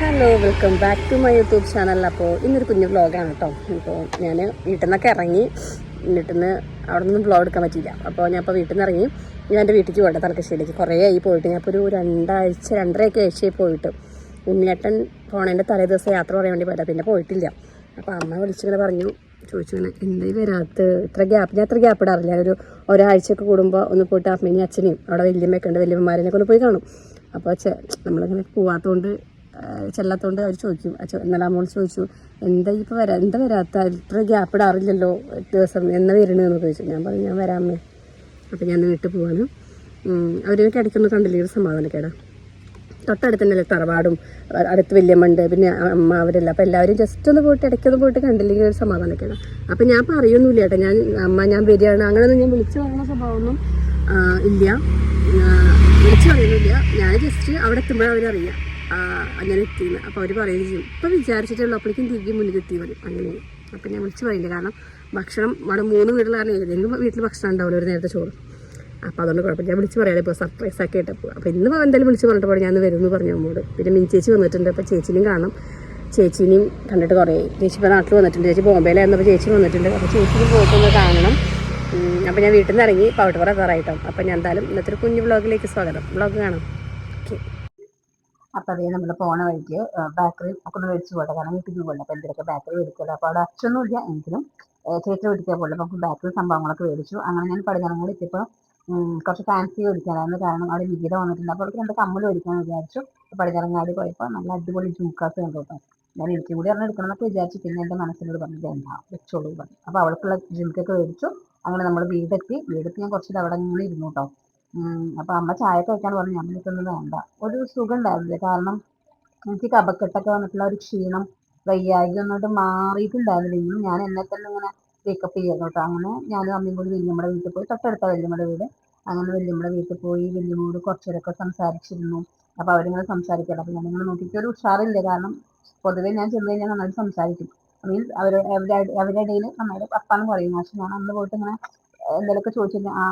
Hello welcome back to my YouTube channel അപ്പോൾ ഇന്നൊരു കുഞ്ഞു വ്ളോഗാണ് കേട്ടോ ഇപ്പോൾ ഞാൻ വീട്ടിൽ നിന്നൊക്കെ ഇറങ്ങി വീട്ടിൽ നിന്ന് അവിടെ നിന്നും വ്ളോഗ് എടുക്കാൻ പറ്റിയില്ല. അപ്പോൾ ഞാൻ ഇപ്പോൾ വീട്ടിൽ നിന്ന് ഇറങ്ങി ഞാൻ എന്റെ വീട്ടിലേക്ക് പോകട്ടെ തലക്കശ്ശേരിക്ക്. കുറേ ആയി പോയിട്ട്. ഞാൻ ഇപ്പോൾ ഒരു രണ്ടാഴ്ച രണ്ടരയൊക്കെ ആഴ്ചയായി പോയിട്ട്. ഉണ്ണിയേട്ടൻ പോണേന്റെ തലേ ദിവസം യാത്ര പറയാൻ വേണ്ടി പോയതാ. പിന്നെ പോയിട്ടില്ല. അപ്പോൾ അമ്മ വിളിച്ചിങ്ങനെ പറഞ്ഞു ചോദിച്ചു ഇങ്ങനെ എന്തേ വരാത്ത? ഇത്ര ഗ്യാപ്പ് ഞാൻ ഇത്ര ഗ്യാപ്പ് ഇടാറില്ല. ഒരു ഒരാഴ്ചയൊക്കെ കൂടുമ്പോൾ ഒന്ന് പോയിട്ട് അമ്മേനെയും അച്ഛനെയും അവിടെ വലിയമ്മയൊക്കെ ഉണ്ട് വലിയമ്മമാരെയൊക്കെ ഒന്ന് പോയി കാണും. അപ്പോൾ നമ്മളിങ്ങനെ പോവാത്തതുകൊണ്ട് ചെല്ലാത്തതുകൊണ്ട് അവർ ചോദിക്കും. ഇന്നലെ അമ്മോട് ചോദിച്ചു എന്താ ഇപ്പോൾ വരാ എന്താ വരാത്ത? ഇത്ര ഗ്യാപ്പ് ഇടാറില്ലല്ലോ ദിവസം എന്നാ വരണമെന്ന് ചോദിച്ചു. ഞാൻ പറഞ്ഞു ഞാൻ വരാമേ അപ്പോൾ ഞാൻ വീട്ടിൽ പോവാണ്. അവരൊക്കെ ഇടയ്ക്കൊന്ന് കണ്ടില്ലേ ഒരു സമാധാനക്കേടാ. തൊട്ടടുത്ത് തന്നെ തറവാടും അടുത്ത് വല്യമ്മണ്ട് പിന്നെ അമ്മ അവരെല്ലാം. അപ്പോൾ എല്ലാവരും ജസ്റ്റ് ഒന്ന് പോയിട്ട് ഇടയ്ക്കൊന്ന് പോയിട്ട് കണ്ടില്ലെങ്കിൽ ഒരു സമാധാനമൊക്കെയാണ് അപ്പം ഞാൻ പറയൊന്നുമില്ല ചേട്ടാ ഞാൻ അമ്മ ഞാൻ വരികയാണ്. അങ്ങനെയൊന്നും ഞാൻ വിളിച്ചു പറയുന്ന സ്വഭാവമൊന്നും ഇല്ല. വിളിച്ചു പറയുന്നില്ല. ഞാൻ ജസ്റ്റ് അവിടെ എത്തുമ്പോഴേ അവരറിയാം. ആ, അങ്ങനെ എത്തിയെന്ന് അപ്പോൾ അവർ പറയുകയും ചെയ്യും. ഇപ്പം വിചാരിച്ചിട്ടുള്ളൂ അപ്പോഴേക്കും തിരികെ മുന്നിൽ എത്തി വരും അങ്ങനെ. അപ്പം ഞാൻ വിളിച്ച് പറയില്ല. കാരണം ഭക്ഷണം അവിടെ മൂന്ന് വീട്ടിലാണ്. ഏതെങ്കിലും വീട്ടിൽ ഭക്ഷണം ഉണ്ടാവില്ല ഒരു നേരത്തെ ചോറ്. അപ്പോൾ അതുകൊണ്ട് കുഴപ്പമില്ല. ഞാൻ വിളിച്ച് പറയാതെ ഇപ്പോൾ സർപ്രൈസ് ആക്കി ഇട്ടപ്പോൾ അപ്പോൾ ഇന്ന് എന്തായാലും വിളിച്ച് പറഞ്ഞിട്ട് പോയി ഞാൻ വരും എന്ന് പറഞ്ഞു അമ്മോട്. പിന്നെ മിൻ ചേച്ചി വന്നിട്ടുണ്ട്. അപ്പോൾ ചേച്ചിനെയും കാണാം ചേച്ചിനെയും കണ്ടിട്ട് കുറേ ചേച്ചി ഇപ്പോൾ നാട്ടിൽ വന്നിട്ടുണ്ട്. ചേച്ചി ബോംബെയിലായിരുന്നപ്പോൾ ചേച്ചി വന്നിട്ടുണ്ട്. അപ്പോൾ ചേച്ചിക്ക് പോയിട്ടൊന്ന് കാണണം. അപ്പോൾ ഞാൻ വീട്ടിൽ നിന്ന് ഇറങ്ങി പവിട്ടുപുറ കയറായിട്ടോ. അപ്പോൾ ഞാൻ എന്തായാലും ഇന്നത്തെ ഒരു കുഞ്ഞു വ്ളോഗിലേക്ക് സ്വാഗതം. വ്ളോഗ് കാണാം. അപ്പോൾ അതേ നമ്മൾ പോണ വഴിക്ക് ബേക്കറി ഒക്കെ ഒന്ന് മേടിച്ച് പോട്ടെ. കാരണം വീട്ടിൽ പോകണ്ട അപ്പോൾ എന്തിനൊക്കെ ബേക്കറി മേടിക്കുമല്ലോ അപ്പോൾ അവിടെ അച്ഛനൊന്നും ഇല്ല എങ്കിലും ചേച്ചി മേടിക്കാൻ പോകുള്ളൂ നമുക്ക് ബേക്കറി സംഭവങ്ങളൊക്കെ മേടിച്ചു. അങ്ങനെ ഞാൻ പടിഞ്ഞാറങ്ങോട് എത്തിയപ്പോൾ കുറച്ച് ഫാൻസി മേടിക്കാനായിരുന്നു. കാരണം അവിടെ വിഹിതം വന്നിട്ടുണ്ട്. അപ്പോൾ അവർക്ക് രണ്ട് കമ്മൽ മേടിക്കാമെന്ന് വിചാരിച്ചു. പടിഞ്ഞാറങ്ങാടി പോയപ്പോൾ നല്ല അടിപൊളി ജൂക്കാസ് കണ്ടു കേട്ടോ. ഞാൻ എനിക്കും കൂടി അറിഞ്ഞ് എടുക്കണം എന്നൊക്കെ വിചാരിച്ചു. പിന്നെ എന്റെ മനസ്സിനോട് പറഞ്ഞത് എന്താ വെച്ചോളൂ പറഞ്ഞു. അപ്പോൾ അവൾക്കുള്ള ജിമിക്കൊക്കെ മേടിച്ചു. അങ്ങനെ നമ്മൾ വീടെത്തി. വീടെത്തി ഞാൻ കുറച്ച് അവിടെ ഇങ്ങനെ ഇരുന്നു കേട്ടോ. അപ്പോൾ അമ്മ ചായ കഴിക്കാൻ പറഞ്ഞു ഞാൻ എനിക്കൊന്നും വേണ്ട. ഒരു സുഖം ഉണ്ടായിരുന്നില്ല കാരണം എനിക്ക് കപക്കെട്ടൊക്കെ വന്നിട്ടുള്ള ഒരു ക്ഷീണം വയ്യായ്ക മാറിയിട്ടുണ്ടായിരുന്നില്ല. മാറിയിട്ടുണ്ടായിരുന്നില്ലെങ്കിലും ഞാൻ എന്നെ തന്നെ ഇങ്ങനെ പിക്കപ്പ് ചെയ്യാൻ കേട്ടോ. അങ്ങനെ ഞാനും അമ്മയും കൂടി വല്യമ്മയുടെ വീട്ടിൽ പോയി. തൊട്ടടുത്ത വല്യമ്മയുടെ വീട്. അങ്ങനെ വല്യമ്മയുടെ വീട്ടിൽ പോയി വല്യമ്മയോട് കുറച്ചേരൊക്കെ സംസാരിച്ചിരുന്നു. അപ്പോൾ അവരിങ്ങനെ സംസാരിക്കണം. അപ്പോൾ ഞാനിങ്ങനെ നോക്കിയിട്ട് ഒരു ഉഷാറില്ല. കാരണം പൊതുവേ ഞാൻ ചെന്ന് കഴിഞ്ഞാൽ നന്നായിട്ട് സംസാരിക്കും. മീൻസ് അവർ അവരുടെ അവരുടെ ഇടയിൽ നന്നായിട്ട് വർത്താനം പറയും. പക്ഷെ ഞാൻ അന്ന് പോയിട്ട് ഇങ്ങനെ എന്തെങ്കിലുമൊക്കെ ചോദിച്ചു ആ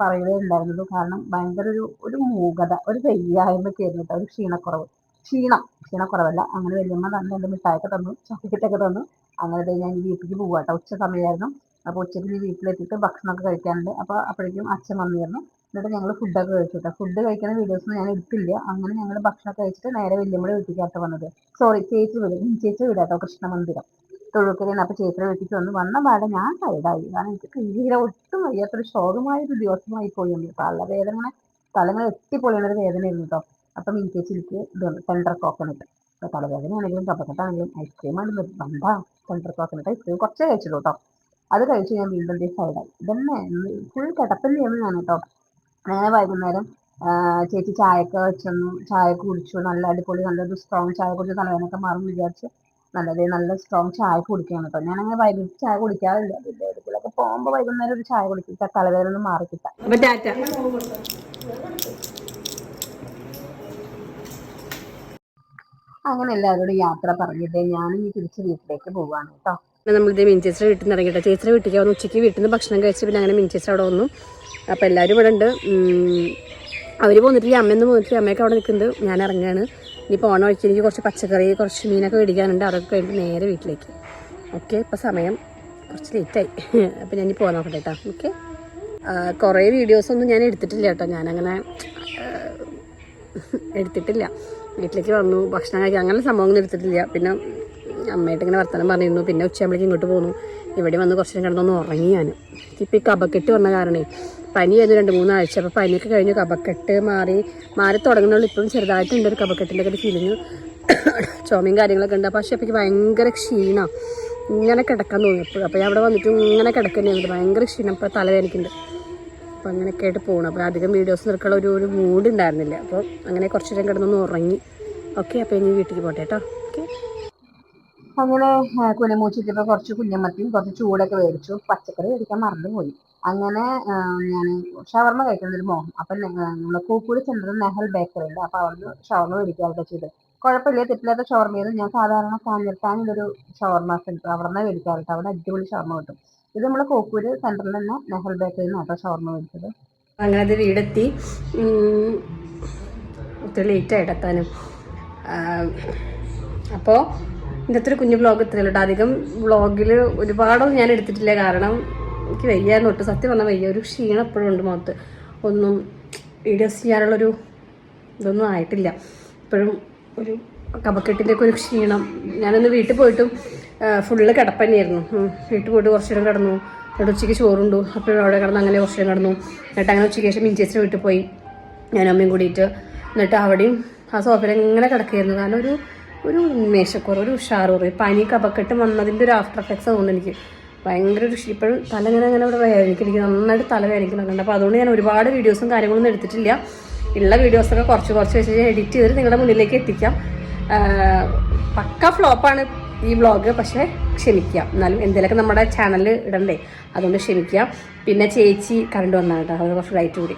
പറയുകയേ ഉണ്ടായിരുന്നുള്ളൂ കാരണം ഭയങ്കര ഒരു ഒരു മൂകത ഒരു വയ്യായ്മയൊക്കെ ആയിരുന്നു കേട്ടോ ഒരു ക്ഷീണക്കുറവ്. ക്ഷീണം ക്ഷീണക്കുറവല്ല. അങ്ങനെ വലിയമ്മ തന്നെ എന്റെ മിഠായിയൊക്കെ തന്നു ചോക്ലേറ്റൊക്കെ തന്നു. അങ്ങനെ ഞാൻ വീട്ടിലേക്ക് പോകുക കേട്ടോ. ഉച്ച സമയമായിരുന്നു. അപ്പോൾ ഉച്ചയ്ക്ക് വീട്ടിലെത്തിയിട്ട് ഭക്ഷണമൊക്കെ കഴിക്കാനുണ്ട്. അപ്പോൾ അപ്പോഴേക്കും അച്ഛൻ വന്നിരുന്നു. എന്നിട്ട് ഞങ്ങൾ ഫുഡൊക്കെ കഴിച്ചു കേട്ടോ. ഫുഡ് കഴിക്കുന്ന വീഡിയോസ് ഞാൻ എടുത്തില്ല. അങ്ങനെ ഞങ്ങൾ ഭക്ഷണം കഴിച്ചിട്ട് നേരെ വലിയമ്മയുടെ വീട്ടിലേക്കാട്ട് വന്നത്. സോറി ചേച്ചി വീട് ചേച്ചി വീടാട്ടോ കൃഷ്ണമന്ദിരം. തൊഴുക്കരയിൽ അപ്പോൾ ചേച്ചിയുടെ വീട്ടിൽ വന്ന് വന്ന പാടെ ഞാൻ ടയർഡായി കാരണം എനിക്ക് തീരെ ഒട്ടും വയ്യാത്തൊരു ശോകമായൊരു ദിവസമായി പോയി. എനിക്ക് തലവേദന ഇങ്ങനെ തലങ്ങനെ എത്തിപ്പൊളിയുന്ന ഒരു വേദനയായിരുന്നു കേട്ടോ അപ്പം ഈ ചേച്ചി എനിക്ക് ടെൻഡർ കോക്കനട്ട് ഇപ്പോൾ തലവേദനയാണെങ്കിലും കപ്പക്കെട്ടാണെങ്കിലും ഐസ്ക്രീം ആണെങ്കിലും എന്താ ടെൻഡർ കോക്കനട്ട് ഐസ്ക്രീം കുറച്ചേ കഴിച്ചുള്ളൂ കേട്ടോ അത് കഴിച്ച് ഞാൻ വീണ്ടും സൈഡായി ഇതന്നെ ഫുൾ കിടപ്പില്ലായിരുന്നു ഞാൻ കേട്ടോ അങ്ങനെ വൈകുന്നേരം ചേച്ചി ചായയൊക്കെ വെച്ചൊന്നു ചായ കുടിച്ചു. നല്ല അടിപൊളി നല്ലൊരു സ്ട്രോങ് ചായ കുടിച്ച് തലവേദനയൊക്കെ മാറും വിചാരിച്ച് നല്ലത് നല്ല സ്ട്രോങ് ചായ കുടിക്കുകയാണ് കേട്ടോ ഞാനങ്ങനെ വൈകിട്ട് ചായ കുടിക്കാറില്ല. അടുക്കളൊക്കെ പോകുമ്പോൾ വൈകുന്നേരം ഒരു ചായ കുടിക്കും. തലവേദന ഒന്ന് മാറി കിട്ടാം അപ്പൊ ടാറ്റ. അങ്ങനെ എല്ലാവരോടും യാത്ര പറഞ്ഞിട്ട് ഞാൻ ഈ തിരിച്ച് വീട്ടിലേക്ക് പോവാണ് കേട്ടോ നമ്മളിത് മിനി ചേച്ചിയുടെ വീട്ടിൽ നിന്ന് ഇറങ്ങിയിട്ട്. ചേച്ചിയുടെ വീട്ടിലേക്ക് വന്നു ഉച്ചയ്ക്ക് വീട്ടിൽ നിന്ന് ഭക്ഷണം കഴിച്ച് പിന്നെ അങ്ങനെ മിനി ചേച്ചി അവിടെ വന്നു. അപ്പോൾ എല്ലാവരും ഇവിടെ ഉണ്ട്. അവർ പോന്നിട്ടില്ല അമ്മയൊന്നും പോന്നിട്ടില്ല അമ്മയൊക്കെ അവിടെ നിൽക്കുന്നുണ്ട്. ഞാൻ ഇറങ്ങുകയാണ് ഇനി പോണ വഴിക്ക് എനിക്ക് കുറച്ച് പച്ചക്കറി കുറച്ച് മീനൊക്കെ മേടിക്കാനുണ്ട്. അതൊക്കെ കഴിഞ്ഞിട്ട് നേരെ വീട്ടിലേക്ക്. ഓക്കെ ഇപ്പോൾ സമയം കുറച്ച് ലേറ്റായി അപ്പോൾ ഞാൻ ഇനി പോകാൻ നോക്കട്ടെ കേട്ടോ ഓക്കെ കുറേ വീഡിയോസൊന്നും ഞാൻ എടുത്തിട്ടില്ല കേട്ടോ ഞാനങ്ങനെ എടുത്തിട്ടില്ല. വീട്ടിലേക്ക് വന്നു ഭക്ഷണം കഴിക്കാൻ അങ്ങനെ സംഭവമൊന്നും എടുത്തിട്ടില്ല. പിന്നെ അമ്മയായിട്ട് ഇങ്ങനെ വർത്തമാനം പറഞ്ഞിരുന്നു. പിന്നെ ഉച്ചയാകുമ്പോഴേക്കും ഇങ്ങോട്ട് പോന്നു. ഇവിടെ വന്ന് കുറച്ച് നേരം കിടന്നൊന്ന് ഉറങ്ങി ഞാൻ ഇപ്പം ഈ കബക്കെട്ട് വന്ന കാരണേ പനി ആയിരുന്നു രണ്ട് മൂന്നാഴ്ച. അപ്പോൾ പനിയൊക്കെ കഴിഞ്ഞു. കബക്കെട്ട് മാറി മാറി തുടങ്ങുന്നുള്ളൂ ഇപ്പോഴും ചെറുതായിട്ടുണ്ട് ഒരു കബക്കെട്ടിന്റെ ഒക്കെ ഒരു ഫീലിങ് ചുമയും കാര്യങ്ങളൊക്കെ ഉണ്ട്. പക്ഷേ അപ്പോൾ എനിക്ക് ഭയങ്കര ക്ഷീണം. ഇങ്ങനെ കിടക്കാൻ തോന്നി എപ്പോഴും അപ്പോൾ ഞാൻ അവിടെ വന്നിട്ട് ഇങ്ങനെ കിടക്കുന്നതാണ് ഭയങ്കര ക്ഷീണം. ഇപ്പോൾ തലവേദനയ്ക്കുണ്ട് അപ്പോൾ അങ്ങനെയൊക്കെ ആയിട്ട് പോകണം അപ്പോൾ അധികം വീഡിയോസ് നിൽക്കാനുള്ള ഒരു ഒരു മൂഡ് ഉണ്ടായിരുന്നില്ല. അപ്പോൾ അങ്ങനെ കുറച്ച് നേരം കിടന്നൊന്ന് ഉറങ്ങി. ഓക്കെ അപ്പോൾ ഇനി വീട്ടിൽ പോട്ടെ കേട്ടോ. ഓക്കെ. അങ്ങനെ കുഞ്ഞമൂച്ചിട്ടിപ്പോൾ കുറച്ച് കുഞ്ഞമ്മത്തിയും കുറച്ച് ചൂടൊക്കെ മേടിച്ചു. പച്ചക്കറി മേടിക്കാൻ മറന്നുപോയി. അങ്ങനെ ഞാൻ ഷവർമ്മ കഴിക്കുന്ന ഒരു മോഹം അപ്പം നമ്മുടെ പൂക്കൂടി ചെന്നത് നെഹൽ ബേക്കറി ഉണ്ട് അപ്പോൾ അവിടുന്ന് ഷവർമ്മ മേടിക്കാറൊക്കെ ചെയ്ത്. കുഴപ്പമില്ല തെറ്റില്ലാത്ത ഷവർമ്മയാണ് ഞാൻ സാധാരണ കാഞ്ഞിരത്താനിലൊരു ഷവർമ്മ സെന്റർ അവിടെ നിന്ന് മേടിക്കാറുണ്ട്. അവിടെ അടിപൊളി ഷവർമ്മ കിട്ടും. ഇത് നമ്മളെ കോക്കൂര് സെന്ററിൽ തന്നെ നെഹൽ ബേക്കറിയിൽ നിന്ന് കേട്ടോ ഷവർമ്മ മേടിച്ചത്. അങ്ങനെ അത് വീടെത്തി. ഒത്തിരി ലേറ്റ് ആയിട്ടെത്താനും അപ്പോൾ ഇന്നത്തെ ഒരു കുഞ്ഞു വ്ളോഗ് ട്ടോ. അധികം വ്ളോഗിൽ ഒരുപാടൊന്നും ഞാൻ എടുത്തിട്ടില്ല. കാരണം എനിക്ക് വയ്യായിരുന്നു. ഒട്ട് സത്യം പറഞ്ഞാൽ വയ്യ. ഒരു ക്ഷീണം എപ്പോഴും ഉണ്ട് മുഖത്ത്. ഒന്നും വീഡിയോസ് ചെയ്യാനുള്ളൊരു ഇതൊന്നും ആയിട്ടില്ല. ഇപ്പോഴും ഒരു കപക്കെട്ടിന്റെ ഒക്കെ ഒരു ക്ഷീണം. ഞാനൊന്ന് വീട്ടിൽ പോയിട്ടും ഫുള്ള് കിടപ്പന്നെയായിരുന്നു. വീട്ടിൽ പോയിട്ട് കുറച്ചു നേരം കിടന്നു. എന്നിട്ട് ഉച്ചയ്ക്ക് ചോറുണ്ടു. അപ്പോഴും അവിടെ കിടന്ന് അങ്ങനെ കുറച്ചു നേരം കിടന്നു. എന്നിട്ട് അങ്ങനെ ഉച്ചയ്ക്ക് ശേഷം മിഞ്ചേച്ചിന്റെ വീട്ടിൽ പോയി. ഞാനമ്മയും കൂടിയിട്ട്. എന്നിട്ട് അവിടെയും ആ സോഫയിൽ ഇങ്ങനെ കിടക്കുകയായിരുന്നു. കാരണം ഒരു ഒരു ഉന്മേഷക്കുറവ് ഒരു ഉഷാറുറവ്. പനി കപക്കെട്ട് വന്നതിന്റെ ഒരു ആഫ്റ്റർ എഫക്ട്സ് തോന്നുന്നു എനിക്ക്. ഭയങ്കര ഒരു ഇപ്പോഴും തല ഇങ്ങനെ അങ്ങനെ ഇവിടെ വേദനിക്കും നന്നായിട്ട് തല വേദനിക്കുന്നുണ്ട്. അപ്പോൾ അതുകൊണ്ട് ഞാൻ ഒരുപാട് വീഡിയോസും കാര്യങ്ങളൊന്നും എടുത്തിട്ടില്ല. ഉള്ള വീഡിയോസൊക്കെ കുറച്ച് കുറച്ച് വെച്ച് എഡിറ്റ് ചെയ്ത് നിങ്ങളുടെ മുന്നിലേക്ക് എത്തിക്കാം. പക്ക ഫ്ലോപ്പാണ് ഈ വ്ളോഗ്. പക്ഷേ ക്ഷമിക്കാം. എന്നാലും എന്തെങ്കിലുമൊക്കെ നമ്മുടെ ചാനലിൽ ഇടണ്ടേ? അതുകൊണ്ട് ക്ഷമിക്കാം. പിന്നെ ചേച്ചി കറണ്ട് വന്നാണ് കേട്ടോ. അവർ കുറച്ച് ലൈറ്റ് കൂടി.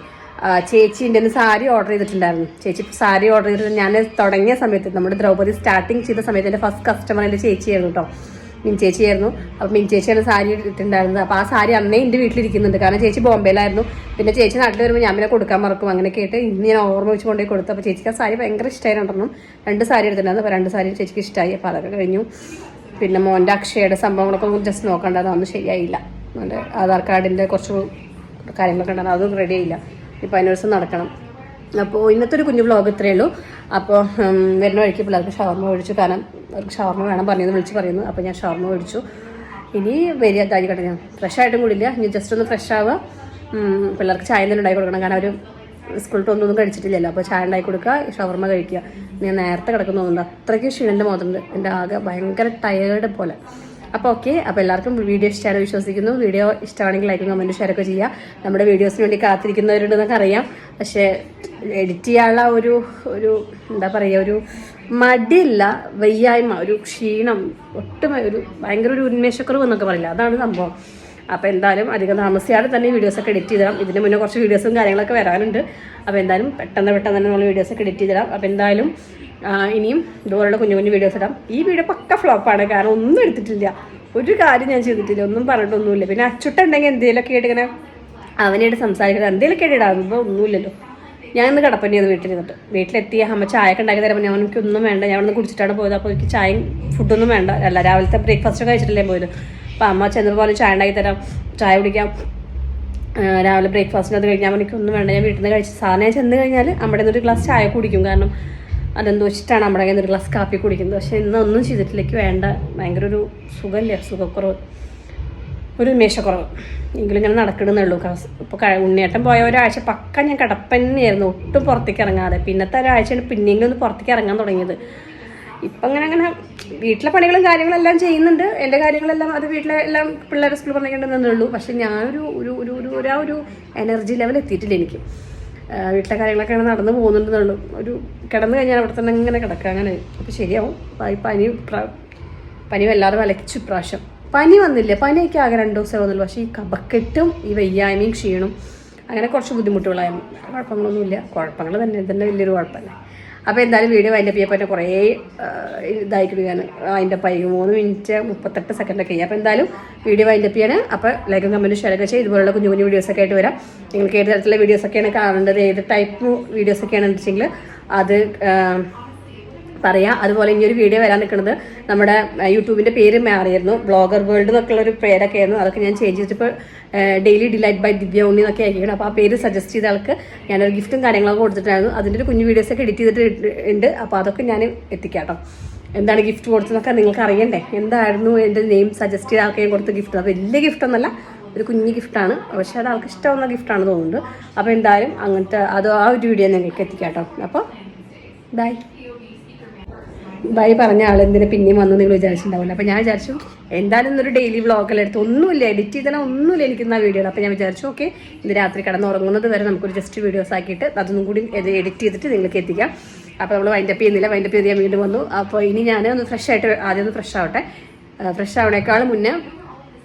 ചേച്ചി എന്റെ നിന്ന് സാരി ഓർഡർ ചെയ്തിട്ടുണ്ടായിരുന്നു. ചേച്ചി സാരി ഓർഡർ ചെയ്തിട്ട് ഞാൻ തുടങ്ങിയ സമയത്ത് നമ്മുടെ ദ്രൗപദി സ്റ്റാർട്ടിങ് ചെയ്ത സമയത്ത് എന്റെ ഫസ്റ്റ് കസ്റ്റമർ എന്റെ ചേച്ചിയായിരുന്നു കേട്ടോ മിൻ ചേച്ചിയായിരുന്നു. അപ്പോൾ മിൻ ചേച്ചിയാണ് സാരി ഇട്ടിട്ടുണ്ടായിരുന്നത്. അപ്പോൾ ആ സാരി അന്നേ എന്റെ വീട്ടിലിരിക്കുന്നുണ്ട്. കാരണം ചേച്ചി ബോംബെയിലായിരുന്നു. പിന്നെ ചേച്ചി നാട്ടിൽ വരുമ്പോൾ ഞാൻ പിന്നെ കൊടുക്കാൻ മറക്കും. അങ്ങനെ കേട്ട് ഇന്ന് ഞാൻ ഓർമ്മ വെച്ച് കൊണ്ടുപോയി കൊടുത്തു. അപ്പോൾ ചേച്ചിക്ക് ആ സാരി ഭയങ്കര ഇഷ്ടമായി രണ്ട് സാരി എടുത്തിട്ടുണ്ടായിരുന്നു. അപ്പോൾ രണ്ട് സാരി ചേച്ചിക്ക് ഇഷ്ടമായി അപ്പോൾ അതൊക്കെ കഴിഞ്ഞു. പിന്നെ മോന്റെ അക്ഷയുടെ സംഭവങ്ങളൊക്കെ ജസ്റ്റ് നോക്കണ്ട. അതൊന്നും ശരിയായില്ല. എന്റെ ആധാർ കാർഡിന്റെ കുറച്ച് കാര്യങ്ങളൊക്കെ ഉണ്ടായിരുന്നു. അതൊന്നും റെഡി ആയില്ല. ഇപ്പോൾ അതിന് ദിവസം നടക്കണം. അപ്പോൾ ഇന്നത്തെ ഒരു കുഞ്ഞു വ്ളോഗ് ഇത്രയേ ഉള്ളൂ. അപ്പോൾ വരുന്ന വഴിക്ക് പിള്ളേർക്ക് ഷവർമ ഒഴിച്ചു. കാരണം അവർക്ക് ഷവർമ വേണം പറഞ്ഞത് വിളിച്ച് പറയുന്നു. അപ്പോൾ ഞാൻ ഷവർമ മേടിച്ചു. ഇനി വരിക കാര്യം കട്ടെ ഞാൻ. ഫ്രഷ് ആയിട്ടും കൂടില്ല ഇനി ജസ്റ്റ് ഒന്ന് ഫ്രഷ് ആവുക. പിള്ളേർക്ക് ചായ തന്നെ ഉണ്ടാക്കി കൊടുക്കണം. കാരണം അവർ സ്കൂളിൽ ഒന്നും കഴിച്ചിട്ടില്ലല്ലോ. അപ്പോൾ ചായ ഉണ്ടാക്കി കൊടുക്കുക ഷവർമ കഴിക്കുക. ഞാൻ നേരത്തെ കിടക്കുന്നു തോന്നുന്നുണ്ട് അത്രയ്ക്ക് ക്ഷീണന്റെ മുഖത്തുണ്ട് എന്റെ ആകെ ഭയങ്കര ടയേർഡ് പോലെ. അപ്പോൾ ഓക്കെ അപ്പോൾ എല്ലാവർക്കും വീഡിയോ ഇഷ്ടമാണ് വിശ്വസിക്കുന്നു. വീഡിയോ ഇഷ്ടമാണെങ്കിൽ ലൈക്കും കമന്റ് ഷെയർ ഒക്കെ ചെയ്യുക. നമ്മുടെ വീഡിയോസിന് വേണ്ടി കാത്തിരിക്കുന്നവരുണ്ടെന്നൊക്കെ അറിയാം. പക്ഷേ എഡിറ്റ് ചെയ്യാനുള്ള ഒരു ഒരു എന്താ പറയുക ഒരു മടിയില്ല വയ്യായ്മ ഒരു ക്ഷീണം ഒട്ടും ഒരു ഭയങ്കര ഒരു ഉന്മേഷക്കുറവ് എന്നൊക്കെ പറയില്ല. അതാണ് സംഭവം. അപ്പോൾ എന്തായാലും അധികം താമസിയാതെ തന്നെ വീഡിയോസൊക്കെ എഡിറ്റ് ചെയ്തിടാം. ഇതിന് മുന്നേ കുറച്ച് വീഡിയോസും കാര്യങ്ങളൊക്കെ വരാനുണ്ട്. അപ്പോൾ എന്തായാലും പെട്ടെന്ന് പെട്ടെന്ന് തന്നെ നമ്മൾ വീഡിയോസൊക്കെ എഡിറ്റ് ചെയ്തിടാം. അപ്പോൾ എന്തായാലും ഇനിയും ഇതുപോലുള്ള കുഞ്ഞു കുഞ്ഞു വീഡിയോസ് ഇടാം. ഈ വീഡിയോ പക്ക ഫ്ലോപ്പാണ് കാരണം ഒന്നും എടുത്തിട്ടില്ല. ഒരു കാര്യം ഞാൻ ചെയ്തിട്ടില്ല. ഒന്നും പറഞ്ഞിട്ടൊന്നുമില്ല. പിന്നെ അച്ചുട്ടുണ്ടെങ്കിൽ എന്തെങ്കിലുമൊക്കെ ആയിട്ട് ഇങ്ങനെ അവനായിട്ട് സംസാരിക്കുന്നത് എന്തെങ്കിലുമൊക്കെ ആയിട്ട് ഒന്നുമില്ലല്ലോ. ഞാൻ ഇന്ന് കിടപ്പന്നെയത് വീട്ടിൽ നിന്നിട്ട് വീട്ടിലെത്തി അമ്മ ചായ ഒക്കെ ഉണ്ടാക്കി തരുമ്പോൾ ഞാൻ എനിക്ക് ഒന്നും വേണ്ട. ഞാൻ ഒന്ന് കുടിച്ചിട്ടാണ് പോയത്. അപ്പോൾ എനിക്ക് ചായയും ഫുഡൊന്നും വേണ്ട. അല്ല രാവിലത്തെ ബ്രേക്ക്ഫാസ്റ്റ് കഴിച്ചിട്ടില്ലേ പോയത്. അപ്പോൾ അമ്മ ചെന്നപ്പോൾ പോലെ ചായ ഉണ്ടാക്കി തരാം. ചായ കുടിക്കാം. രാവിലെ ബ്രേക്ക്ഫാസ്റ്റിന് അത് കഴിഞ്ഞാൽ എനിക്കൊന്നും വേണ്ട. ഞാൻ വീട്ടിൽ നിന്ന് കഴിച്ച് സാധനം ചെന്ന് കഴിഞ്ഞാൽ നമ്മുടെ ഒരു ഗ്ലാസ് ചായ കുടിക്കും. കാരണം അതെന്തോ വെച്ചിട്ടാണ് നമ്മുടെ കയ്യിൽ നിന്ന് ഒരു ഗ്ലാസ് കാപ്പി കുടിക്കുന്നത്. പക്ഷേ ഇന്നൊന്നും ചെയ്തിട്ടില്ലേക്ക് വേണ്ട. ഭയങ്കര ഒരു സുഖമില്ല സുഖക്കുറവ്. ഒരു ഉന്മേഷക്കുറവ്. എങ്കിലും ഇങ്ങനെ നടക്കണമെന്നേ ഉള്ളൂ കാസ് ഇപ്പോൾ ഉണ്ണിയേട്ടൻ പോയ ഒരാഴ്ച പക്ക ഞാൻ കിടപ്പന്നെയായിരുന്നു. ഒട്ടും പുറത്തേക്ക് ഇറങ്ങാതെ പിന്നത്തെ ഒരാഴ്ചയാണ് പിന്നെങ്കിലും ഒന്ന് പുറത്തേക്ക് ഇറങ്ങാൻ തുടങ്ങിയത്. ഇപ്പം അങ്ങനെ അങ്ങനെ വീട്ടിലെ പണികളും കാര്യങ്ങളെല്ലാം ചെയ്യുന്നുണ്ട്. എന്റെ കാര്യങ്ങളെല്ലാം അത് വീട്ടിലെ എല്ലാം പിള്ളേരെ സ്കൂളിൽ പറഞ്ഞിട്ടുണ്ടെന്നേ ഉള്ളൂ പക്ഷെ ഞാനൊരു ഒരു ഒരു ഒരു ഒരു ആ ഒരു എനർജി ലെവൽ എത്തിയിട്ടില്ല എനിക്ക്. വീട്ടിലെ കാര്യങ്ങളൊക്കെ അങ്ങനെ നടന്നു പോകുന്നുണ്ടെന്നുള്ളൂ. ഒരു കിടന്നു കഴിഞ്ഞാൽ അവിടെ തന്നെ ഇങ്ങനെ കിടക്കുക. അങ്ങനെ. അപ്പോൾ ശരിയാവും. പനി പനി വല്ലാതെ വലക്കിച്ചു ഇപ്രാവശ്യം. പനി വന്നില്ല? പനിയൊക്കെ ആകെ രണ്ട് ദിവസം വന്നുള്ളൂ. പക്ഷേ ഈ കപക്കെട്ടും ഈ വയ്യായ്മയും ക്ഷീണും അങ്ങനെ കുറച്ച് ബുദ്ധിമുട്ടുകളായിരുന്നു കുഴപ്പങ്ങളൊന്നുമില്ല. കുഴപ്പങ്ങൾ തന്നെ തന്നെ വലിയൊരു കുഴപ്പമല്ല. അപ്പോൾ എന്തായാലും വീഡിയോ അതിന്റെ എന്റെ കുറേ ഞാൻ. അതിന്റെ പൈ മൂന്ന് മിനിറ്റ് മുപ്പത്തെട്ട് സെക്കൻഡൊക്കെ ചെയ്യാം. അപ്പോൾ എന്തായാലും വീഡിയോ അതിന്റെ പിയാണ് അപ്പോൾ ലൈക്കും കമന്റും ഷെയർ ഒക്കെ ചെയ്ത് ഇതുപോലുള്ള കുഞ്ഞു കുഞ്ഞു വീഡിയോസൊക്കെ ആയിട്ട് വരാം. നിങ്ങൾക്ക് ഏത് തരത്തിലുള്ള വീഡിയോസൊക്കെയാണ് കാണേണ്ടത് ഏത് ടൈപ്പ് വീഡിയോസൊക്കെയാണെന്ന് വെച്ചെങ്കിൽ അത് പറയാം. അതുപോലെ ഇനി ഒരു വീഡിയോ വരാൻ നിൽക്കുന്നത് നമ്മുടെ യൂട്യൂബിന്റെ പേര് മാറിയിരുന്നു ബ്ലോഗർ വേൾഡ് എന്നൊക്കെയുള്ള ഒരു പേരൊക്കെ ആയിരുന്നു. അതൊക്കെ ഞാൻ change ചെയ്തിട്ടിപ്പോൾ daily delight by Divya Unni എന്നൊക്കെ ആയിരിക്കണം അപ്പോൾ ആ പേര് സജസ്റ്റ് ചെയ്ത ആൾക്ക് ഞാനൊരു ഗിഫ്റ്റും കാര്യങ്ങളൊക്കെ കൊടുത്തിട്ടായിരുന്നു. അതിന്റെ ഒരു കുഞ്ഞു വീഡിയോസൊക്കെ എഡിറ്റ് ചെയ്തിട്ട് ഉണ്ട് അപ്പോൾ അതൊക്കെ ഞാൻ എത്തിക്കാം കേട്ടോ എന്താണ് ഗിഫ്റ്റ് കൊടുത്തതെന്നൊക്കെ നിങ്ങൾക്ക് അറിയണ്ടേ? എന്തായിരുന്നു എന്റെ നെയിം സജസ്റ്റ് ചെയ്ത ആൾക്ക് കൊടുത്ത ഗിഫ്റ്റ് അത് വലിയ ഗിഫ്റ്റ് ഒന്നല്ല ഒരു കുഞ്ഞു ഗിഫ്റ്റാണ് പക്ഷേ അത് ആൾക്ക് ഇഷ്ടമാവുന്ന ഗിഫ്റ്റാണ് തോന്നുന്നുണ്ട്. അപ്പോൾ എന്തായാലും അങ്ങനത്തെ അത് ആ ഒരു വീഡിയോ നിങ്ങൾക്ക് എത്തിക്കാം കേട്ടോ അപ്പോൾ ബൈ ബൈ പറഞ്ഞ ആൾ എന്തിനാ പിന്നെയും വന്നു നിങ്ങൾ വിചാരിച്ചിട്ടുണ്ടാവില്ല. അപ്പോൾ ഞാൻ വിചാരിച്ചു എന്തായാലും ഇന്നൊരു ഡെയിലി വ്ളോഗെല്ലാം എടുത്ത് ഒന്നുമില്ല എഡിറ്റ് ചെയ്താലും ഒന്നുമില്ല എനിക്കുന്ന വീഡിയോ അപ്പോൾ ഞാൻ വിചാരിച്ചു ഓക്കെ ഇന്ന് രാത്രി കിടന്ന് ഉറങ്ങുന്നത് വരെ നമുക്കൊരു ജസ്റ്റ് വീഡിയോസ് ആക്കിയിട്ട് അതൊന്നും കൂടി എഡിറ്റ് ചെയ്തിട്ട് നിങ്ങൾക്ക് എത്തിക്കാം. അപ്പോൾ നമ്മൾ വൈൻഡപ്പ് ചെയ്യുന്നില്ല വൈൻഡപ്പ് ചെയ്ത് ഞാൻ വീണ്ടും വന്നു. അപ്പോൾ ഇനി ഞാൻ ഒന്ന് ഫ്രഷ് ആയിട്ട് ആദ്യം ഒന്ന് ഫ്രഷ് ആവട്ടെ. ഫ്രഷ് ആവണേക്കാൾ മുന്നേ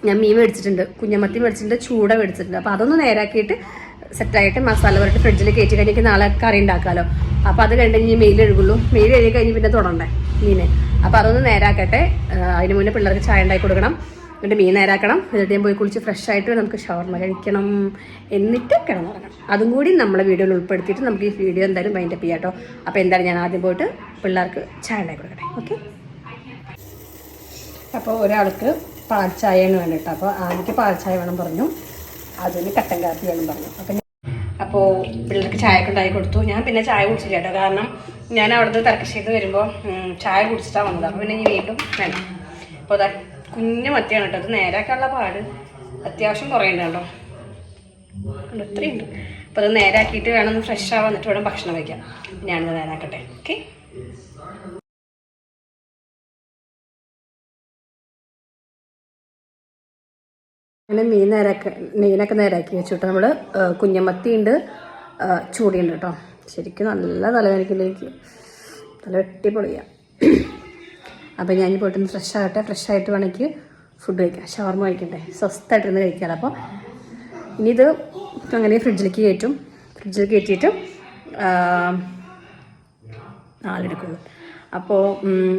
ഞാൻ മീൻ മേടിച്ചിട്ടുണ്ട് കുഞ്ഞമത്തി മേടിച്ചിട്ടുണ്ട് ചൂട മേടിച്ചിട്ടുണ്ട്. അപ്പോൾ അതൊന്ന് നേരാക്കിയിട്ട് സെറ്റായിട്ട് മസാല പുരട്ടി ഫ്രിഡ്ജിൽ കയറ്റി കഴിഞ്ഞിട്ട് നാളെ കറി ഉണ്ടാക്കാമല്ലോ അപ്പോൾ അത് കഴിഞ്ഞ് ഇനി മെയിൽ എഴുകുള്ളൂ. മെയിൽ എഴുതി കഴിഞ്ഞ് പിന്നെ തുടണ്ടേ മീനെ. അപ്പോൾ അതൊന്ന് നേരാക്കട്ടെ. അതിന് മുന്നേ പിള്ളേർക്ക് ചായ ഉണ്ടാക്കി കൊടുക്കണം. എന്നിട്ട് മീൻ നേരാക്കണം. എന്നിട്ട് ഞാൻ പോയി കുളിച്ച് ഫ്രഷ് ആയിട്ട് നമുക്ക് ഷവർമ കഴിക്കണം എന്നിട്ട് കിടന്നുറങ്ങണം. അതും കൂടി നമ്മളെ വീഡിയോയിൽ ഉൾപ്പെടുത്തിയിട്ട് നമുക്ക് ഈ വീഡിയോ എന്തായാലും മൈൻഡപ്പ് ചെയ്യാം കേട്ടോ. അപ്പോൾ എന്തായാലും ഞാൻ ആദ്യം പോയിട്ട് പിള്ളേർക്ക് ചായ ഉണ്ടാക്കി കൊടുക്കട്ടെ. ഓക്കെ അപ്പോൾ ഒരാൾക്ക് പാൽച്ചായയാണ് വേണ്ടിട്ട് അപ്പോൾ ആദ്യം പാൽച്ചായ വേണം പറഞ്ഞു. അതിന് കട്ടൻ കാപ്പി വേണം പറഞ്ഞു. അപ്പം അപ്പോൾ പിള്ളേർക്ക് ചായ ഒക്കെ ഉണ്ടാക്കി കൊടുത്തു ഞാൻ പിന്നെ ചായ കുടിച്ചില്ല കേട്ടോ. കാരണം ഞാൻ അവിടുത്തെ തർക്കശ്ശേരി വരുമ്പോൾ ചായ കുടിച്ചിട്ടാണ് വന്നത്. അപ്പോൾ പിന്നെ ഇനി വീണ്ടും വേണം അപ്പോൾ അതാ കുഞ്ഞു മത്തിയാണ് കേട്ടോ. അത് നേരാക്കാനുള്ള പാട്. അത്യാവശ്യം കുറേ ഉണ്ട് കേട്ടോ ഇത്രയുണ്ട്. അപ്പോൾ അത് നേരാക്കിയിട്ട് വേണം ഫ്രഷ് ആവാൻ എന്നിട്ട് വേണം ഭക്ഷണം വയ്ക്കാം ഞാനത് നേരാക്കട്ടെ. ഓക്കെ അങ്ങനെ മീൻ നേരാക്ക മീനൊക്കെ നേരാക്കി വെച്ചിട്ട് നമ്മൾ കുഞ്ഞമത്തി ഉണ്ട് ചൂടിയുണ്ട് കേട്ടോ ശരിക്കും നല്ല തലവേദനയ്ക്കിലേക്ക് തല വെട്ടിപ്പൊളിയാം. അപ്പോൾ ഞാൻ പോയിട്ടൊന്ന് ഫ്രഷ് ആകട്ടെ ഫ്രഷ് ആയിട്ട് വേണമെങ്കിൽ ഫുഡ് കഴിക്കാം ഷവർമ കഴിക്കണ്ടേ? സ്വസ്ഥമായിട്ടിരുന്ന് കഴിക്കാം അപ്പോൾ ഇനി ഇത് അങ്ങനെ ഫ്രിഡ്ജിലേക്ക് കയറ്റും. ഫ്രിഡ്ജിൽ കയറ്റിയിട്ട് നാലെടുക്കുള്ളൂ. അപ്പോൾ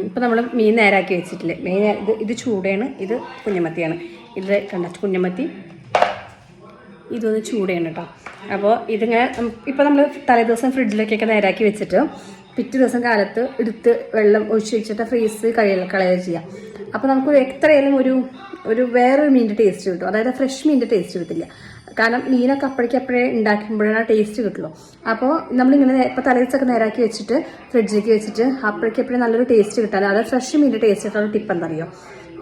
ഇപ്പോൾ നമ്മൾ മീൻ നേരാക്കി വെച്ചിട്ടില്ലേ? മീൻ ഇത് ഇത് ചൂടയാണ് ഇത് കുഞ്ഞമത്തിയാണ് ഇത് കണ്ട കുഞ്ഞമത്തി ഇതൊന്ന് ചൂടയാണ് കേട്ടോ അപ്പോൾ ഇതിങ്ങനെ ഇപ്പോൾ നമ്മൾ തലേദിവസം ഫ്രിഡ്ജിലേക്കൊക്കെ നേരാക്കി വെച്ചിട്ട് പിറ്റേ ദിവസം കാലത്ത് എടുത്ത് വെള്ളം ഒഴിച്ച് വെച്ചിട്ട് ഫ്രീസ് കഴിയൽ കളയുക ചെയ്യാം. അപ്പോൾ നമുക്ക് എത്രയായാലും ഒരു ഒരു വേറൊരു മീനിന്റെ ടേസ്റ്റ് കിട്ടും. അതായത് ഫ്രഷ് മീനിന്റെ ടേസ്റ്റ് കിട്ടില്ല. കാരണം മീനൊക്കെ അപ്പോഴേക്ക് അപ്പോഴേ ഉണ്ടാക്കുമ്പോഴാണ് ടേസ്റ്റ് കിട്ടുള്ളൂ. അപ്പോൾ നമ്മളിങ്ങനെ ഇപ്പോൾ തലേച്ചൊക്കെ നേരാക്കി വെച്ചിട്ട് ഫ്രിഡ്ജിലേക്ക് വെച്ചിട്ട് അപ്പോഴേക്ക് എപ്പോഴും നല്ലൊരു ടേസ്റ്റ് കിട്ടാൻ അതായത് ഫ്രഷ് മീനിന്റെ ടേസ്റ്റ് കിട്ടാൻ ടിപ്പ് എന്തറിയോ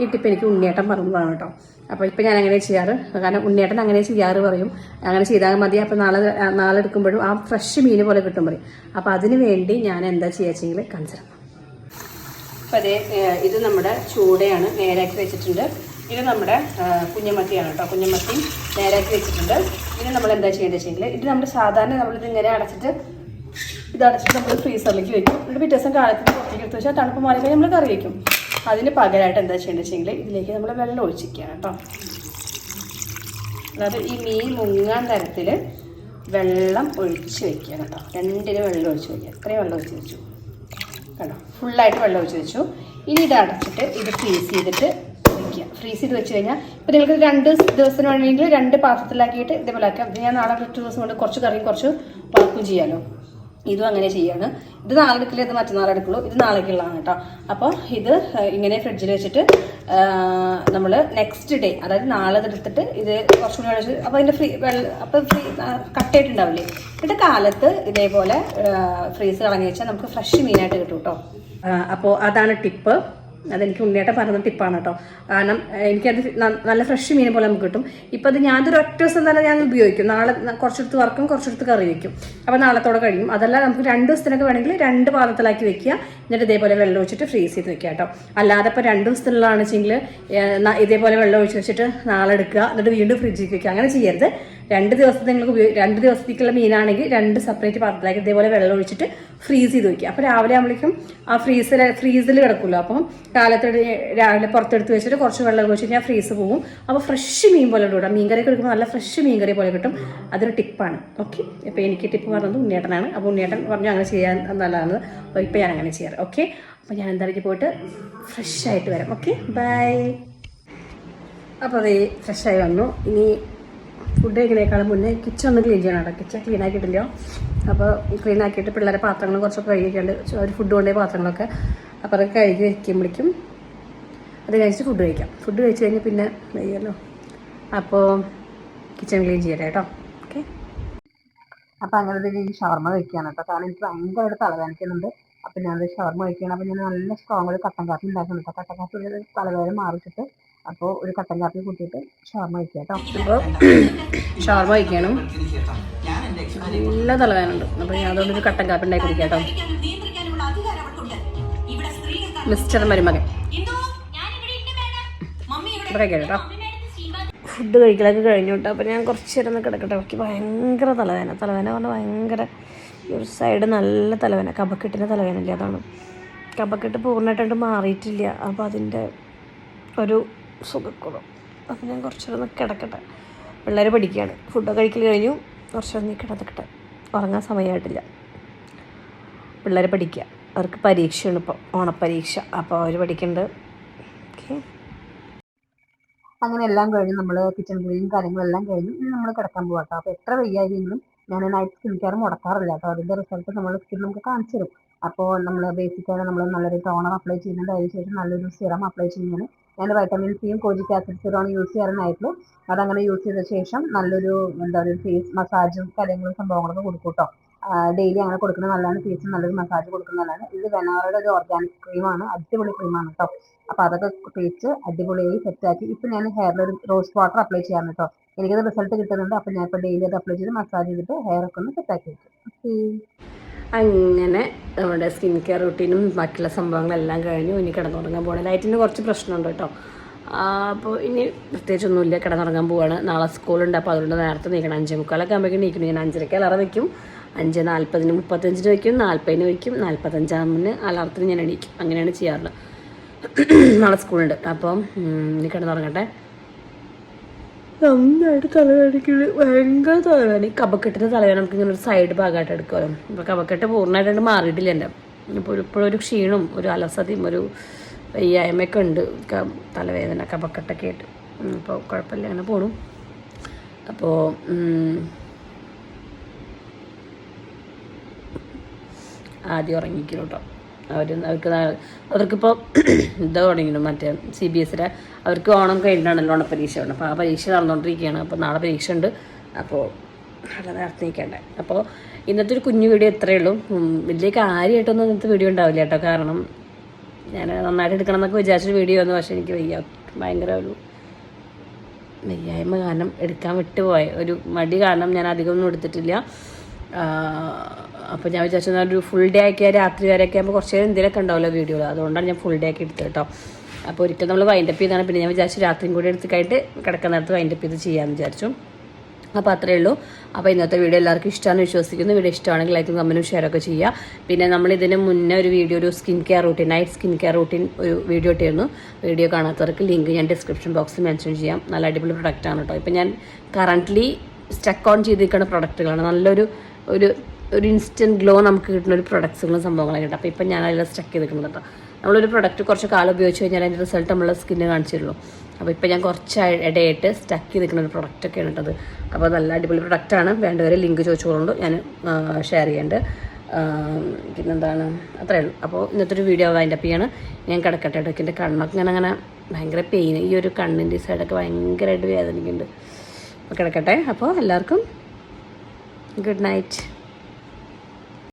ഈ ടിപ്പ് എനിക്ക് ഉണ്ണിയേട്ടൻ പറഞ്ഞതാണ് കേട്ടോ. അപ്പോൾ ഇപ്പം ഞാൻ അങ്ങനെ ചെയ്യാറ്. കാരണം ഉണ്ണിയേട്ടൻ അങ്ങനെ ചെയ്യാറ് പറയും. അങ്ങനെ ചെയ്താൽ മതി. അപ്പോൾ നാളെ നാളെ എടുക്കുമ്പോഴും ആ ഫ്രഷ് മീൻ പോലെ കിട്ടും പറയും. അപ്പോൾ അതിന് വേണ്ടി ഞാൻ എന്താ ചെയ്യുക വെച്ചെങ്കിൽ കൺസിഡർ അപ്പോൾ അതേ ഇത് നമ്മുടെ ചൂടയാണ്. നേരാക്കി വെച്ചിട്ടുണ്ട്. ഇത് നമ്മുടെ കുഞ്ഞമത്തിയാണ് കേട്ടോ. കുഞ്ഞമത്തി നേരാക്കി വെച്ചിട്ടുണ്ട്. ഇനി നമ്മൾ എന്താ ചെയ്യേണ്ടത് വെച്ചെങ്കിൽ ഇത് നമ്മൾ സാധാരണ നമ്മളിത് ഇങ്ങനെ അടച്ചിട്ട് ഇത് അടച്ചിട്ട് നമ്മൾ ഫ്രീസറിലേക്ക് വെക്കും. എന്നിട്ട് പിറ്റേ ദിവസം കാലത്ത് പുറത്തേക്ക് എടുത്ത് വെച്ചാൽ തണുപ്പ് മാറി കഴിഞ്ഞാൽ നമ്മൾ കറി വയ്ക്കും അതിന് പകരമായിട്ട് എന്താ ചെയ്യേണ്ടത് വെച്ചെങ്കിൽ ഇതിലേക്ക് നമ്മൾ വെള്ളം ഒഴിച്ചിരിക്കുകയാണ് കേട്ടോ. അതായത് ഈ മീൻ മുങ്ങാൻ തരത്തിൽ വെള്ളം ഒഴിച്ച് വെക്കുക കേട്ടോ. രണ്ടിന് വെള്ളം ഒഴിച്ച് വെക്കുക. അത്രയും വെള്ളം ഒഴിച്ച് വെച്ചു. കേട്ടോ ഫുള്ളായിട്ട് വെള്ളം ഒഴിച്ച് വെച്ചു. ഇനി ഇത് അടച്ചിട്ട് ഇത് ഫ്രീസ് ചെയ്തിട്ട് ഫ്രീസ് ചെയ്ത് വെച്ച് കഴിഞ്ഞാൽ ഇപ്പോൾ നിങ്ങൾക്ക് രണ്ട് ദിവസം വേണമെങ്കിൽ രണ്ട് പാത്രത്തിലാക്കിയിട്ട് ഇതേപോലെ ആക്കാം. ഞാൻ നാളെ എട്ട് ദിവസം കൊണ്ട് കുറച്ച് കറിയും കുറച്ച് വറുക്കും ചെയ്യാമല്ലോ ഇതും അങ്ങനെ ചെയ്യാണ്. ഇത് നാളെ എടുക്കില്ല? ഇത് മറ്റന്നാൾ എടുക്കുള്ളൂ. ഇത് നാളേക്കുള്ളതാണ് കേട്ടോ. അപ്പോൾ ഇത് ഇങ്ങനെ ഫ്രിഡ്ജിൽ വെച്ചിട്ട് നമ്മൾ നെക്സ്റ്റ് ഡേ അതായത് നാളെ എടുത്തിട്ട് ഇത് കുറച്ചും കൂടി വെച്ച് അപ്പോൾ അതിന്റെ ഫ്രീ വെള്ള അപ്പോൾ ഫ്രീ കട്ടായിട്ടുണ്ടാവില്ലേ എന്നിട്ട് കാലത്ത് ഇതേപോലെ ഫ്രീസ് കളഞ്ഞ് വെച്ചാൽ നമുക്ക് ഫ്രഷ് മീനായിട്ട് കിട്ടും കേട്ടോ. അപ്പോൾ അതാണ് ടിപ്പ് അതെനിക്ക് ഉണ്ണിയേട്ട പറഞ്ഞ ടിപ്പാണ് കേട്ടോ. കാരണം എനിക്കത് നല്ല ഫ്രഷ് മീൻ പോലെ നമുക്ക് കിട്ടും. ഇപ്പം അത് ഞാനൊരു ഒറ്റ ദിവസം തന്നെ ഞാൻ ഉപയോഗിക്കും. നാളെ കുറച്ചെടുത്ത് വറക്കും കുറച്ചെടുത്ത് കറി വെക്കും. അപ്പോൾ നാളത്തോടെ കഴിയും. അതല്ല നമുക്ക് രണ്ട് ദിവസത്തിനൊക്കെ വേണമെങ്കിൽ രണ്ട് പാത്രത്തിലാക്കി വെക്കുക. എന്നിട്ട് ഇതേപോലെ വെള്ളം ഒഴിച്ചിട്ട് ഫ്രീസ് ചെയ്ത് വെക്കുക കേട്ടോ. അല്ലാതെ ഇപ്പോൾ രണ്ട് ദിവസത്തിലുള്ളതാണെന്ന് വെച്ചെങ്കിൽ ഇതേപോലെ വെള്ളം ഒഴിച്ച് വെച്ചിട്ട് നാളെ എടുക്കുക. എന്നിട്ട് വീണ്ടും ഫ്രിഡ്ജിൽ വെക്കുക. അങ്ങനെ ചെയ്യരുത്. രണ്ട് ദിവസത്തെ നിങ്ങൾക്ക് രണ്ട് ദിവസത്തേക്കുള്ള മീനാണെങ്കിൽ രണ്ട് സെപ്പറേറ്റ് പാത്രത്തിലാക്കി ഇതേപോലെ വെള്ളം ഒഴിച്ചിട്ട് ഫ്രീസ് ചെയ്ത് വയ്ക്കുക. അപ്പോൾ രാവിലെ ആകുമ്പോഴേക്കും ആ ഫ്രീസിൽ ഫ്രീസിൽ കിടക്കുമല്ലോ. അപ്പം കാലത്ത് രാവിലെ പുറത്തെടുത്ത് വെച്ചിട്ട് കുറച്ച് വെള്ളം ഒഴിച്ച് കഴിഞ്ഞാൽ ഫ്രീസ് പോകും അപ്പോൾ ഫ്രഷ് മീൻ പോലെ ഇടാം മീൻ കറി എടുക്കുമ്പോൾ നല്ല ഫ്രഷ് മീൻകറി പോലെ കിട്ടും. അതൊരു ടിപ്പാണ് ഓക്കെ ഇപ്പോൾ എനിക്ക് ടിപ്പ് പറഞ്ഞത് ഉണ്ണിയേട്ടനാണ്. അപ്പോൾ ഉണ്ണിയേട്ടൻ പറഞ്ഞു അങ്ങനെ ചെയ്യാൻ നല്ലതാണ് അപ്പോൾ ഇപ്പോൾ ഞാൻ അങ്ങനെ ചെയ്യാറ്. ഓക്കെ അപ്പോൾ ഞാൻ എന്തായാലും പോയിട്ട് ഫ്രഷ് ആയിട്ട് വരാം. ഓക്കെ ബൈ അപ്പോൾ അത് ഫ്രഷായി വന്നു. ഇനി ഫുഡ് കഴിക്കുന്നതിനേക്കാളും മുന്നേ കിച്ചൺ ഒന്ന് ക്ലീൻ ചെയ്യണം കേട്ടോ. കിച്ചൺ ക്ലീൻ ആക്കിയിട്ടില്ല അപ്പോൾ ക്ലീൻ ആക്കിയിട്ട് പിള്ളേരെ പാത്രങ്ങൾ കുറച്ചൊക്കെ കഴുകിയിട്ടുണ്ട്. അവർ ഫുഡ് കൊണ്ടേ പാത്രങ്ങളൊക്കെ. അപ്പോൾ അതൊക്കെ കഴുകി വയ്ക്കുമ്പോഴേക്കും അത് കഴിച്ച് ഫുഡ് കഴിക്കാം. ഫുഡ് കഴിച്ച് കഴിഞ്ഞ് പിന്നെ വയ്യല്ലോ അപ്പോൾ കിച്ചൺ ക്ലീൻ ചെയ്യട്ടെ കേട്ടോ. ഓക്കെ അപ്പോൾ അങ്ങനെ എനിക്ക് ഷവർമ കഴിക്കുകയാണ് കേട്ടോ. കാരണം എനിക്ക് ഭയങ്കരമായിട്ട് തലവേദനിക്കുന്നുണ്ട്. അപ്പോൾ ഞാനത് ഷവർമ കഴിക്കുകയാണ്. അപ്പോൾ ഞാൻ നല്ല സ്ട്രോങ് ഒരു കട്ടൻ കാപ്പി ഉണ്ടാക്കുന്നുണ്ട് അപ്പോൾ കട്ടൻ കാപ്പി തലവേദന മാറിച്ചിട്ട് അപ്പോൾ ഒരു കട്ടൻ കാപ്പി കൂട്ടിയിട്ട് ഷാർമ കഴിക്കുക കേട്ടോ അപ്പോൾ ഷവർമ കഴിക്കണം നല്ല തലവേനുണ്ട് അപ്പൊ ഞാൻ അതുകൊണ്ട് ഒരു കട്ടൻ കാപ്പി ഉണ്ടാക്കി കുടിക്കാം കേട്ടോ മിസ്റ്റർ മരുമകൻ. കേട്ടോ. ഫുഡ് കഴിക്കലൊക്കെ കഴിഞ്ഞു കേട്ടോ. അപ്പോൾ ഞാൻ കുറച്ചു നേരം കിടക്കട്ടെ. എനിക്ക് ഭയങ്കര തലവേന തലവേന പറഞ്ഞാൽ ഭയങ്കര ഒരു സൈഡ് നല്ല തലവേന കപക്കെട്ടിന്റെ തലവേന ഇല്ല അതാണ് കബക്കെട്ട് പൂർണമായിട്ടായിട്ട് മാറിയിട്ടില്ല. അപ്പോൾ അതിന്റെ ഒരു സുഖക്കുറവ്. അപ്പം ഞാൻ കുറച്ചൊന്ന് കിടക്കട്ടെ. പിള്ളേർ പഠിക്കുകയാണ്. ഫുഡൊക്കെ കഴിക്കൽ കഴിഞ്ഞു. കുറച്ചൊന്ന് കിടന്നിക്കട്ടെ ഉറങ്ങാൻ സമയമായിട്ടില്ല പിള്ളേർ പഠിക്കുക. അവർക്ക് പരീക്ഷയാണ് ഇപ്പോൾ ഓണപ്പരീക്ഷ. അപ്പോൾ അവർ പഠിക്കുന്നുണ്ട് ഓക്കെ അങ്ങനെ എല്ലാം കഴിഞ്ഞ് നമ്മൾ കിച്ചൺ ക്ലീനും കാര്യങ്ങളെല്ലാം കഴിഞ്ഞ് ഇനി നമ്മൾ കിടക്കാൻ പോകാം കേട്ടോ അപ്പോൾ എത്ര വയ്യായിരുന്നു ഞാൻ നൈറ്റ് സ്കിൻ കെയർ മുടക്കാറില്ല കേട്ടോ അതിന്റെ റിസൾട്ട് നമ്മൾ സ്കിൻ നമുക്ക് കാണിച്ചു തരും. അപ്പോൾ നമ്മൾ ബേസിക്കായിട്ട് നമ്മൾ നല്ലൊരു ടോണർ അപ്ലൈ ചെയ്യുന്നുണ്ട്. അതിന് ശേഷം നല്ലൊരു സിറം അപ്ലൈ ചെയ്യുന്നത് ഞാൻ വൈറ്റമിൻ സിയും കോജിക് ആസിഡ് ആണ് യൂസ് ചെയ്യാറ് നൈറ്റിൽ അതങ്ങനെ യൂസ് ചെയ്ത ശേഷം നല്ലൊരു എന്താ പറയുക ഫേസ് മസാജും കാര്യങ്ങളും സംഭവങ്ങളൊക്കെ കൊടുക്കും കേട്ടോ ഡെയിലി അങ്ങനെ കൊടുക്കുന്നത് നല്ലതാണ്. ഫേസിന് നല്ലൊരു മസാജ് കൊടുക്കുന്നത് നല്ലതാണ്. ഇത് വെനാറയുടെ ഒരു ഓർഗാനിക് ക്രീമാണ് അടിപൊളി ക്രീമാണ് കേട്ടോ അപ്പോൾ അതൊക്കെ തേച്ച് അടിപൊളിയായി സെറ്റാക്കി ഇപ്പം ഞാൻ ഹെയറിൽ ഒരു റോസ് വാട്ടർ അപ്ലൈ ചെയ്യാറുണ്ട് കേട്ടോ എനിക്കത് റിസൾട്ട് കിട്ടുന്നുണ്ട്. അപ്പോൾ ഞാൻ ഇപ്പോൾ ഡെയിലി അത് അപ്ലൈ ചെയ്ത് മസാജ് ചെയ്തിട്ട് ഹെയർ ഒക്കെ ഒന്ന് സെറ്റാക്കി വെക്കും. ഓക്കെ അങ്ങനെ നമ്മുടെ സ്കിൻ കെയർ റുട്ടീനും ബാക്കിയുള്ള സംഭവങ്ങളെല്ലാം കഴിഞ്ഞു. ഇനി കിടന്നുറങ്ങാൻ പോകണം. ലൈറ്റിന് കുറച്ച് പ്രശ്നമുണ്ട് കേട്ടോ. അപ്പോൾ ഇനി പ്രത്യേകിച്ചൊന്നുമില്ല. കിടന്നുറങ്ങാൻ പോവാണ്. നാളെ സ്കൂളുണ്ട്. അപ്പോൾ അതുകൊണ്ട് നേരത്തെ നീക്കണം. അഞ്ചേ മുക്കാലൊക്കെ ആകുമ്പോഴേക്കും നീക്കണം ഞാൻ അഞ്ചരയ്ക്ക് അലറ വയ്ക്കും അഞ്ച് നാൽപ്പതിന് മുപ്പത്തഞ്ചിന് വയ്ക്കും നാൽപ്പതിന് വയ്ക്കും നാൽപ്പത്തഞ്ചാമിന് അലാറത്തിന് ഞാൻ എണീക്കും. അങ്ങനെയാണ് ചെയ്യാറുള്ളത്. നാളെ സ്കൂളുണ്ട്. അപ്പം ഇനി കിടന്നുറങ്ങട്ടെ. നന്നായിട്ട് തലവേദനയ്ക്കുള്ള ഭയങ്കര തലവേദന. ഈ കപക്കെട്ടിന്റെ തലവേദന നമുക്ക് ഇങ്ങനെ ഒരു സൈഡ് ഭാഗമായിട്ട് എടുക്കുമല്ലോ. അപ്പോൾ കപക്കെട്ട് പൂർണമായിട്ട് മാറിയിട്ടില്ല എന്റെ ഇപ്പോൾ ഇപ്പോഴൊരു ക്ഷീണും ഒരു അലസതയും ഒരു വയ്യായ്മയൊക്കെ ഉണ്ട്. തലവേദന കപക്കെട്ടൊക്കെ ആയിട്ട്. അപ്പോൾ കുഴപ്പമില്ല. അങ്ങനെ പോണു. അപ്പോൾ ആദ്യം ഉറങ്ങിക്കുന്നു കേട്ടോ അവർ അവർക്ക് അവർക്കിപ്പോൾ ഇത് തുടങ്ങിയിരുന്നു മറ്റേ സി ബി എസിലെ അവർക്ക് ഓണം കഴിഞ്ഞിട്ടാണല്ലോ ഓണ പരീക്ഷ ഉണ്ട് അപ്പോൾ ആ പരീക്ഷ നടന്നുകൊണ്ടിരിക്കുകയാണ് അപ്പോൾ നാളെ പരീക്ഷ ഉണ്ട് അപ്പോൾ നല്ല നേരത്തെ അപ്പോൾ ഇന്നത്തെ ഒരു കുഞ്ഞു വീഡിയോ ഇത്രയേ ഉള്ളൂ. വലിയ കാര്യമായിട്ടൊന്നും ഇന്നത്തെ വീഡിയോ ഉണ്ടാവില്ല കേട്ടോ. കാരണം ഞാൻ നന്നായിട്ട് എടുക്കണം എന്നൊക്കെ വിചാരിച്ചൊരു വീഡിയോ ആയിരുന്നു. പക്ഷേ എനിക്ക് വയ്യ. ഭയങ്കര ഒരു വയ്യായ്മ കാരണം എടുക്കാൻ വിട്ടുപോയ ഒരു മടി കാരണം ഞാൻ അധികം ഒന്നും എടുത്തിട്ടില്ല. അപ്പോൾ ഞാൻ വിചാരിച്ചു ഒരു ഫുൾ ഡേ ആക്കിയാൽ രാത്രി വരെ ഒക്കെ ആകുമ്പോൾ കുറച്ച് നേരം എന്തെങ്കിലുമൊക്കെ ഉണ്ടാവുമല്ലോ വീഡിയോയിൽ അതുകൊണ്ടാണ് ഞാൻ ഫുൾ ഡേ ആക്കി എടുത്തത് കേട്ടോ അപ്പോൾ ഒരിക്കൽ നമ്മൾ വൈൻഡപ്പ് ചെയ്താണ് പിന്നെ ഞാൻ വിചാരിച്ചു രാത്രിയും കൂടി എടുത്ത് കഴിഞ്ഞിട്ട് കിടക്കുന്ന നേരത്ത് വൈൻഡപ്പ് ചെയ്ത് ചെയ്യാമെന്ന് വിചാരിച്ചു. അപ്പോൾ അത്രയേ ഉള്ളൂ. അപ്പോൾ ഇന്നത്തെ വീഡിയോ എല്ലാവർക്കും ഇഷ്ടമാണെന്ന് വിശ്വസിക്കുന്നു. വീഡിയോ ഇഷ്ടമാണെങ്കിൽ ലൈക്കും കമന്റും ഷെയറൊക്കെ ചെയ്യുക. പിന്നെ നമ്മൾ ഇതിന് മുന്നേ ഒരു വീഡിയോ ഒരു skin care routine night skin care routine ഒരു വീഡിയോ ഇട്ടിരുന്നു. വീഡിയോ കാണാത്തവർക്ക് ലിങ്ക് ഞാൻ ഡിസ്ക്രിപ്ഷൻ ബോക്സിൽ മെൻഷൻ ചെയ്യാം. നല്ല അടിപൊളി പ്രൊഡക്റ്റാണ് കേട്ടോ ഇപ്പോൾ ഞാൻ കറന്റ്ലി സ്റ്റക്ക് ഓൺ ചെയ്തിരിക്കുന്ന പ്രൊഡക്റ്റുകളാണ് നല്ലൊരു ഒരു ഒരു ഇൻസ്റ്റന്റ് ഗ്ലോ നമുക്ക് കിട്ടുന്ന ഒരു പ്രൊഡക്ട്സുകളും സംഭവങ്ങളൊക്കെ ഉണ്ട്. അപ്പോൾ ഇപ്പം ഞാൻ അതിൽ സ്റ്റക്ക് ചെയ്തിരിക്കുന്നത് കേട്ടോ നമ്മളൊരു പ്രൊഡക്റ്റ് കുറച്ച് കാലം ഉപയോഗിച്ച് കഴിഞ്ഞാൽ അതിന്റെ റിസൾട്ട് നമ്മളെ സ്കിന്നിന് കാണിച്ചിരുള്ളൂ അപ്പോൾ ഇപ്പോൾ ഞാൻ കുറച്ച് ഇടയായിട്ട് സ്റ്റക്ക് ചെയ്ത് നിൽക്കുന്ന ഒരു പ്രൊഡക്റ്റൊക്കെയാണ് കേട്ടത് അപ്പോൾ നല്ല അടിപൊളി പ്രൊഡക്റ്റാണ് വേണ്ടവരെ ലിങ്ക് ചോദിച്ചുകൊണ്ട് ഞാൻ ഷെയർ ചെയ്യേണ്ടത് പിന്നെന്താണ്? അത്രേ ഉള്ളൂ. അപ്പോൾ ഇന്നത്തെ ഒരു വീഡിയോ അതിന്റെ ചെയ്യാണ്. ഞാൻ കിടക്കട്ടെ ഇടയ്ക്ക് എന്റെ കണ്ണൊക്കെ ഞാൻ അങ്ങനെ ഭയങ്കര പെയിൻ ഈ ഒരു കണ്ണിന്റെ സൈഡൊക്കെ ഭയങ്കരമായിട്ട് വേദനിക്കുന്നുണ്ട്. അപ്പോൾ കിടക്കട്ടെ. അപ്പോൾ എല്ലാവർക്കും ഗുഡ് നൈറ്റ്